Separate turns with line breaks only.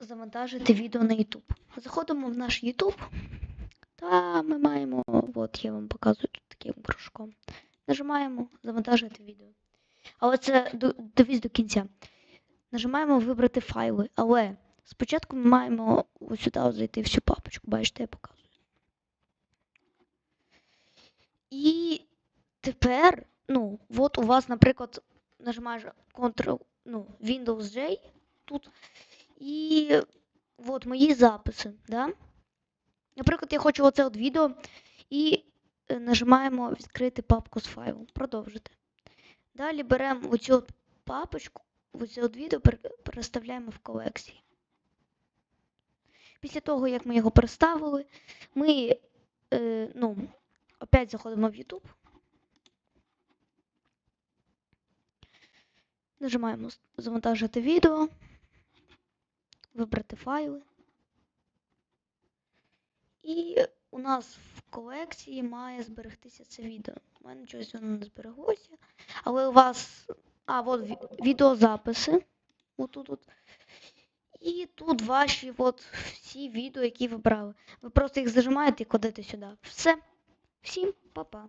завантажити відео на YouTube. Заходимо в наш YouTube. Та ми маємо, от я вам показую тут таким кружком. Нажимаємо завантажити відео. Але це до- до кінця. Нажимаємо вибрати файли, але спочатку ми маємо ось сюди зайти в цю папочку. Бачите, я показую. І тепер, ну, от у вас, наприклад, нажимаєш Ctrl, ну, Windows J тут. І от мої записи, да? Наприклад, я хочу оце от відео і е, нажимаємо відкрити папку з файлом. Продовжити. Далі беремо оцю от папочку, оце от відео переставляємо в колекції. Після того, як ми його переставили, ми е, ну, опять заходимо в YouTube. Нажимаємо завантажити відео, вибрати файли. І у нас в колекції має зберегтися це відео. У мене чогось воно не збереглося. Але у вас. А, от відеозаписи. Отут. От. І тут ваші от всі відео, які ви брали. Ви просто їх зажимаєте і кладете сюди. Все. Всім па-па.